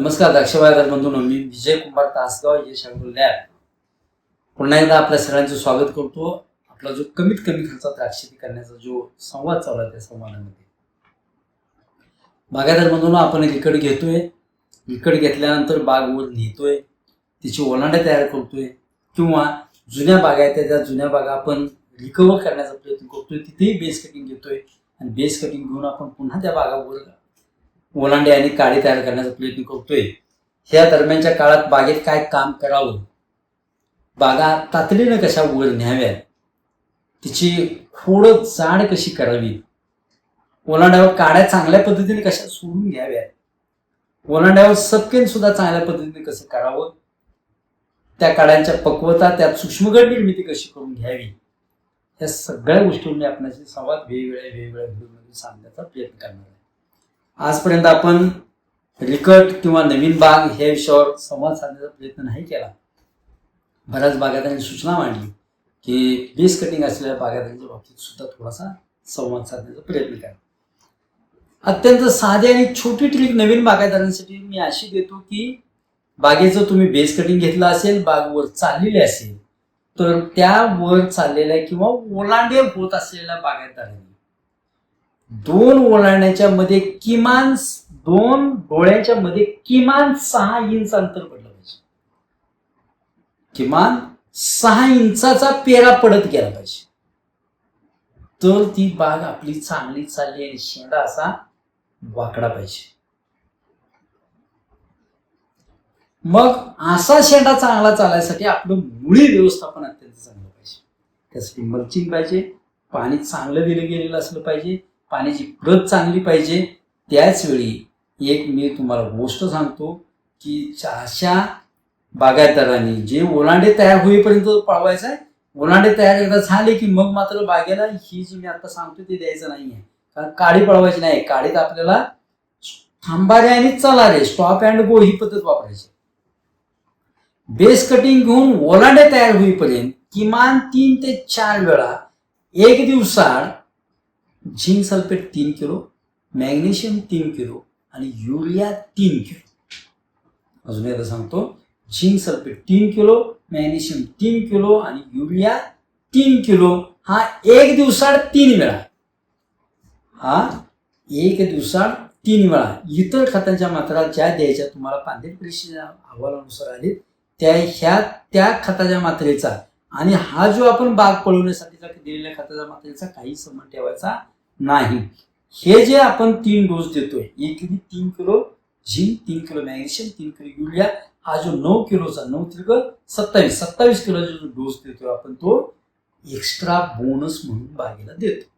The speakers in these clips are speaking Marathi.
नमस्कार द्राक्षबाजार बंधूंनो मी विजय कुमार तासगाव यश लॅब. पुन्हा एकदा आपल्या सगळ्यांचं स्वागत करतो. आपला जो कमीत कमी खर्चात द्राक्ष करण्याचा जो संवाद चालू आहे त्या संवादामध्ये. बागायदार बंधूंनो आपण विकत घेतोय. विकत घेतल्यानंतर बाग ओढ नेतोय. तिची ओलांडे तयार करतोय. किंवा जुन्या बागा आहेत त्या- त्या जुन्या बागा आपण रिकवर करण्याचा प्रयत्न करतोय. तिथेही बेस कटिंग घेतोय. आणि बेस कटिंग घेऊन आपण पुन्हा त्या बागावर ओलांडे आणि काडी तयार करण्याचा प्रयत्न करतोय. ह्या दरम्यानच्या काळात बागेत काय काम करावं? बागा तातडीनं कशा वर न्याव्या तिची खोड जाड कशी करावी? ओलांड्यावर काड्या चांगल्या पद्धतीने कशा सोडून घ्याव्यात? ओलांड्यावर सपकेन सुद्धा चांगल्या पद्धतीने कसं करावं? त्या काड्यांच्या पक्वता त्यात सूक्ष्मगड निर्मिती कशी करून घ्यावी? या सगळ्या गोष्टींनी आपणाशी संवाद वेगवेगळ्या वेगवेगळ्या व्हिडिओमध्ये सांगण्याचा प्रयत्न करणार आहे. आजपर्यंत आपण रिकट किंवा नवीन बाग ह्या विषयावर संवाद साधण्याचा प्रयत्न नाही केला. बऱ्याच बागायतांनी सूचना मांडली की बेस कटिंग असलेल्या बागायतांच्या बाबतीत सुद्धा थोडासा संवाद साधण्याचा प्रयत्न करा. अत्यंत साधी आणि छोटी ट्रिक नवीन बागायतदारांसाठी मी अशी देतो की बागेचं तुम्ही बेस कटिंग घेतलं असेल बाग वर चाललेली असेल तर त्या वर चाललेल्या किंवा ओलांडे होत असलेल्या बागायतदारांनी दोन ओलांड्याच्या मध्ये किमान दोन डोळ्यांच्या मध्ये किमान सहा इंच अंतर पडलं पाहिजे. किमान सहा इंचाचा पेरा पडत गेला पाहिजे. तर ती बाग आपली चांगली चालली आणि शेंडा असा वाकडा पाहिजे. मग असा शेंडा चांगला चालायसाठी आपलं मुळी व्यवस्थापन अत्यंत चांगलं पाहिजे. त्यासाठी मल्चिंग पाहिजे. पाणी चांगलं दिलं गेलेलं असलं पाहिजे. पाण्याची प्रत चांगली पाहिजे. त्याच वेळी एक मी तुम्हाला गोष्ट सांगतो की अशा बागायतदारांनी जे ओलांडे तयार होईपर्यंत पळवायचा आहे. ओलांडे तयार एकदा झाले की मग मात्र बागेला ही जी मी आता सांगतो ते द्यायचं नाही आहे कारण काडी पळवायची नाही. काडीत आपल्याला थांबारे आणि चलारे स्टॉप अँड गो ही पद्धत वापरायची. बेस कटिंग घेऊन ओलांडे तयार होईपर्यंत किमान तीन ते चार वेळा एक दिवसाआड झिंक सल्फेट तीन किलो मॅग्नेशियम तीन किलो आणि युरिया तीन किलो. अजून एकदा सांगतो झिंक सल्फेट तीन किलो मॅग्नेशियम तीन किलो आणि युरिया तीन किलो हा एक दिवसाड तीन वेळा. हा एक दिवसाड तीन वेळा. इतर खतांच्या मात्रा ज्या द्यायच्या तुम्हाला पांढरी परीक्षेच्या अहवालानुसार आहेत त्या ह्या त्या खताच्या मात्रेचा. आणि हा जो आपण बाग पळवण्यासाठीचा दिलेल्या खताच्या मात्रेचा काही संबंध ठेवायचा नाही. हे जे आपण तीन डोस देतोय एक तीन किलो झिंक तीन किलो मॅग्नेशियम तीन किलो युरिया हा जो नऊ किलोचा नऊ त्रिक सत्तावीस सत्तावीस किलोचा जो डोस देतोय आपण तो एक्स्ट्रा बोनस म्हणून बागेला देतो.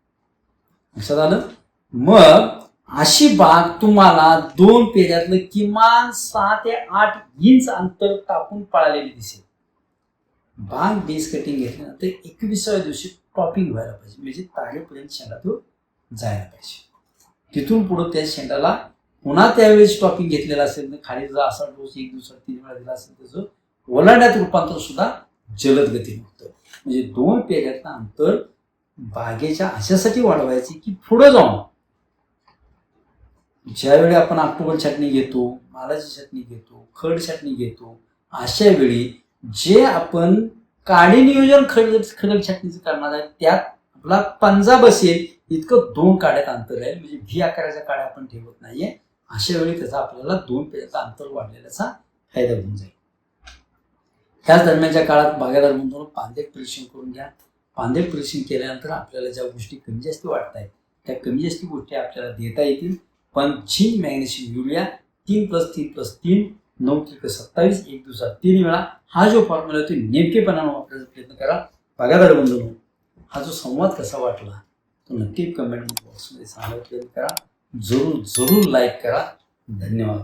लक्षात आलं? मग अशी बाग तुम्हाला दोन पेऱ्यातलं किमान सहा ते आठ इंच अंतर टाकून पळालेली दिसेल. बाग बेस कटिंग घेतल्यानंतर एकविसाव्या दिवशी टॉपिंग व्हायला पाहिजे. म्हणजे तारेपर्यंत शेंडा तो जायला पाहिजे. तिथून पुढं त्या शेंडाला पुन्हा त्यावेळेस टॉपिंग घेतलेला असेल तर खाली जर असा डोस एक दिवसात तीन वेळा दिला असेल त्याचं ओलांड्यात रूपांतर सुद्धा जलद गतीने होतं. म्हणजे दोन पेऱ्यातलं अंतर बागेच्या अशासाठी वाढवायचे की पुढं जाऊन. ज्यावेळी आपण ऑक्टोबर छाटणी घेतो मालाची छाटणी घेतो खड छाटणी घेतो अशा वेळी जे आपण काडी नियोजन खड खडक छाटणीचं करणार आहे त्यात आपला पंजा बसेल इतकं दोन काड्यात अंतर आहे. म्हणजे व्ही आकाराच्या काड्या आपण ठेवत नाहीये. अशा वेळी त्याचा आपल्याला दोन पेजाचा अंतर वाढलेल्याचा फायदा होऊन जाईल. त्याच दरम्यानच्या काळात बागायदार म्हणून पांदेट परीक्षण करून घ्या. पांदेट परीक्षण केल्यानंतर आपल्याला ज्या गोष्टी कमी जास्त वाटत आहेत त्या कमी जास्त गोष्टी आपल्याला देता येतील. पण झिंक मॅग्नेशियम युरिया तीन प्लस तीन प्लस तीन नऊ त्रिक सत्तावीस एक दिवसात तीन वेळा. हा जो फॉर्म्युला तो नेमकेपणानं वापरायचा प्रयत्न करा. बागायदार बंधू हा जो संवाद कसा वाटला तो नक्की कमेंट बॉक्समध्ये सांगायचा करा जरूर जरूर लाईक करा. धन्यवाद.